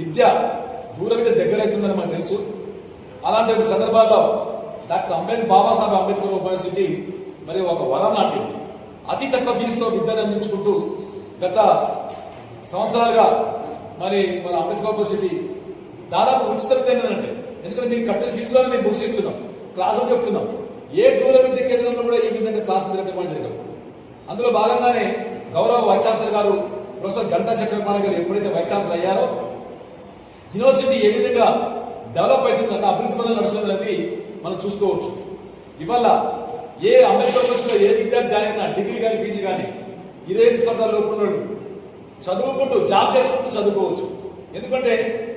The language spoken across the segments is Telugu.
విద్య దూరవిద్య దగ్గరవుతుందని మనకు తెలుసు. అలాంటి ఒక సందర్భాల్లో డాక్టర్ అంబేద్కర్ బాబాసాహెబ్ అంబేద్కర్ యూనివర్సిటీ మరి ఒక వరం నాటి అతి తక్కువ ఫీజుతో విద్యను అందించుకుంటూ గత సంవత్సరాలుగా మరి మన అంబేద్కర్ యూనివర్సిటీ దాదాపు ఉచిత విద్యనండి ఎందుకంటే మీరు కట్టిన ఫీజులోనే మేము భూషిస్తున్నాం క్లాసులు చెప్తున్నాం. ఏ దూర విద్య కేంద్రంలో కూడా ఈ విధంగా క్లాసు తిరగడం జరగదు. అందులో భాగంగానే గౌరవ వైస్ గారు ప్రొఫెసర్ గంటా చక్రపాణి గారు ఎప్పుడైతే వైస్ అయ్యారో యూనివర్సిటీ ఏ విధంగా డెవలప్ అవుతుందంటే అభివృద్ధి పనులు నడుస్తుందని మనం చూసుకోవచ్చు. ఇవాళ ఏ అమెరికా ఏ విద్యార్థి జాయిన్ అయినా డిగ్రీ కానీ పీజీ కానీ ఇరవై ఐదు సంవత్సరాల లోపు ఉన్నాడు. చదువుకుంటూ జాబ్ చేసుకుంటూ చదువుకోవచ్చు. ఎందుకంటే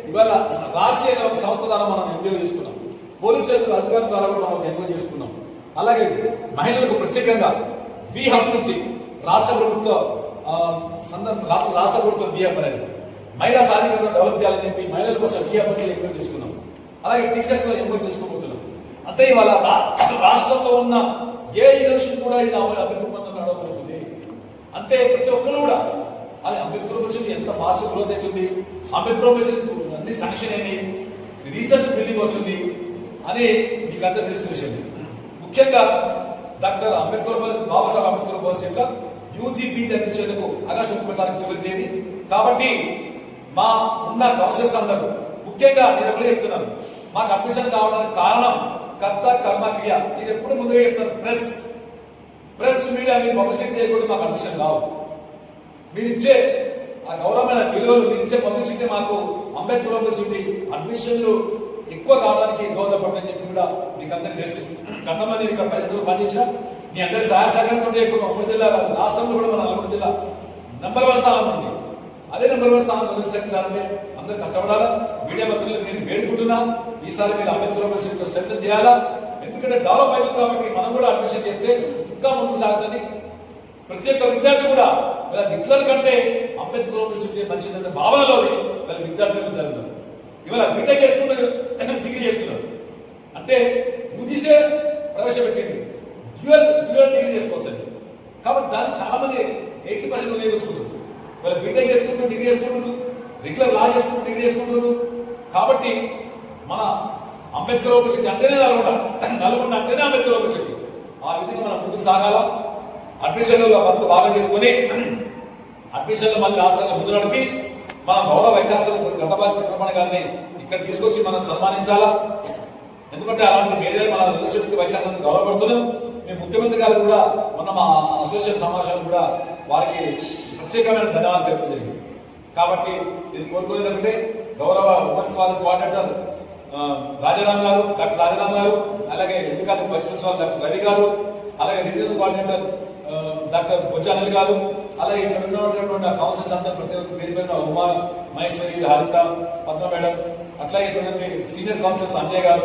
ఇవాళ రాసి అనే ఒక సంస్థ ద్వారా మనం ఎంపిక చేసుకున్నాం. పోలీసు అధికారుల ద్వారా కూడా మనం ఎంపిక చేసుకున్నాం. అలాగే మహిళలకు ప్రత్యేకంగా వి హబ్ నుంచి రాష్ట్ర ప్రభుత్వ సందర్భ రాష్ట్ర రాష్ట్ర ప్రభుత్వం వి హబ్ అనేది. మహిళా సాధికారత డెవలప్ చేయాలని చెప్పి మహిళల కోసం వి హబ్ ఎంపిక చేసుకున్నాం. అలాగే టీచర్స్ ఎంపిక చేసుకోబోతున్నాం అంటే ఇవాళ రాష్ట్రంలో ఉన్న ఏ యూనివర్సిటీ కూడా ఇది అభివృద్ధి పొందడం నడవబోతుంది అంటే ప్రతి ఒక్కరు కూడా అది అంబేద్కర్ యూనివర్సిటీ ఎంత ఫాస్ట్ గ్రోత్ అవుతుంది అంబేద్కర్ యూనివర్సిటీ అన్ని శాంక్షన్ అయింది రీసెర్చ్ బిల్డింగ్ వస్తుంది అని మీకు అంతా తెలిసిన విషయం. ముఖ్యంగా డాక్టర్ అంబేద్కర్ బాబాసాహెబ్ అంబేద్కర్ యూనివర్సిటీలో యూజీపీ జరిపించేందుకు ఆగస్టు ముప్పై తారీఖు చివరి తేదీ. కాబట్టి మా ఉన్న కౌన్సిల్స్ అందరూ ముఖ్యంగా నేను ఎప్పుడు చెప్తున్నాను. మాకు అడ్మిషన్ కావడానికి కారణం కర్త కర్మ క్రియ. నేను ఎప్పుడు ముందుగా చెప్తాను ప్రెస్. ప్రెస్ మీడియా మీరు పబ్లిసిటీ చేయకుండా మాకు అడ్మిషన్ రావు మీరు ఇచ్చే ఆ గౌరవమైన విలువలు మీరు ఇచ్చే పబ్లిసిటీ మాకు అంబేద్కర్ పబ్లిసిటీ అడ్మిషన్లు ఎక్కువ కావడానికి దోహదపడదని చెప్పి కూడా మీకు అందరికీ తెలుసు. గతంలో నేను ఇక్కడ పరిస్థితులు పనిచేసిన. మీ అందరి సహాయ సహకారంతో ఇప్పుడు అమృత జిల్లా రాష్ట్రంలో కూడా మన నలుగురు జిల్లా నెంబర్ వన్ స్థానం ఉంది. అదే నెంబర్ వన్ స్థానం కొనసాగించాలంటే అందరూ కష్టపడాలా? మీడియా మంత్రులకు నేను వేడుకుంటున్నా. ఈసారి మీరు అంబేద్కర్ యూనివర్సిటీలో శ్రద్ధ చేయాలా? ఎందుకంటే డెవలప్ అవుతుంది కాబట్టి మనం కూడా అడ్మిషన్ చేస్తే ఇంకా ముందుకు సాగుతుంది. ప్రతి ఒక్క విద్యార్థి కూడా ఇలా హిట్లర్ కంటే అంబేద్కర్ యూనివర్సిటీ మంచిదన్న భావనలోనే వీళ్ళ విద్యార్థులు విద్యార్థులు ఇవాళ బీటెక్ చేసుకుంటారు డిగ్రీ చేస్తున్నారు. అంటే మరి బీటెక్ చేసుకుంటూ డిగ్రీ చేసుకుంటారు రెగ్యులర్ లా చేసుకుంటూ డిగ్రీ చేసుకుంటారు కాబట్టి మన అంబేద్కర్ యూనివర్సిటీ అంటేనే నల్గొండ. నల్గొండ అంటేనే అంబేద్కర్ యూనివర్సిటీ ఆ విధంగా మనం ముందుకు సాగాల? అడ్మిషన్లో మొత్తం భాగం చేసుకొని అడ్మిషన్లు మళ్ళీ రాష్ట్రాన్ని ముందు నడిపి మన గౌరవ వైద్యాసన గతపాలి చంద్రమణ గారిని ఇక్కడ తీసుకొచ్చి మనం సన్మానించాలా? ఎందుకంటే అలాంటి మేజర్ మన యూనివర్సిటీకి వైద్యాసాన్ని గౌరవపడుతున్నాం. మేము ముఖ్యమంత్రి గారు కూడా మొన్న మా అసోసియేషన్ సమావేశాలు కూడా వారికి ప్రత్యేకమైన ధన్యవాదాలు తెలపడం జరిగింది కాబట్టి ఇది కోరుకునేది గౌరవ ఉమెన్స్ కాలేజ్ కోఆర్డినేటర్ రాజారాం గారు డాక్టర్ రాజారాం గారు అలాగే ఎడ్యుకేషన్ పరిశ్రమ డాక్టర్ రవి గారు అలాగే రీజనల్ కోఆర్డినేటర్ డాక్టర్ బొజ్జ గారు అలాగే ఇక్కడ ఉన్నటువంటి కౌన్సిల్స్ అందరూ ప్రతి ఒక్క పేరు పైన ఉమా మహేశ్వరి హరిత పద్మ మేడం అట్లాగే ఇక్కడ సీనియర్ కౌన్సిలర్స్ అంజయ్ గారు.